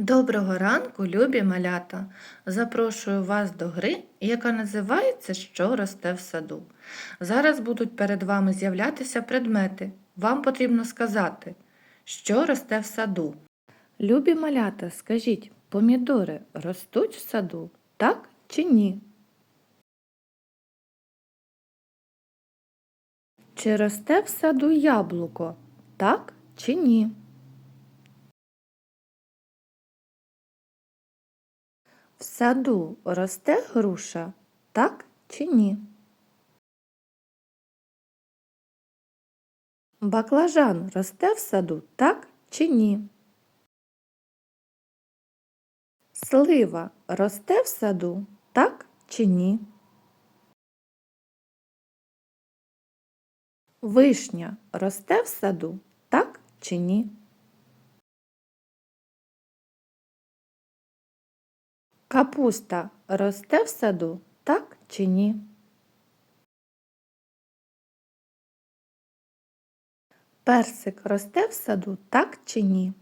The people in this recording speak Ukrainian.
Доброго ранку, любі малята! Запрошую вас до гри, яка називається Що росте в саду. Зараз будуть перед вами з'являтися предмети. Вам потрібно сказати, що росте в саду. Любі малята, скажіть, помідори ростуть в саду, так чи ні? Чи росте в саду яблуко, так чи ні? В саду росте груша, так чи ні? Баклажан росте в саду, так чи ні? Слива росте в саду, так чи ні? Вишня росте в саду, так чи ні? Капуста росте в саду, так чи ні? Персик росте в саду, так чи ні?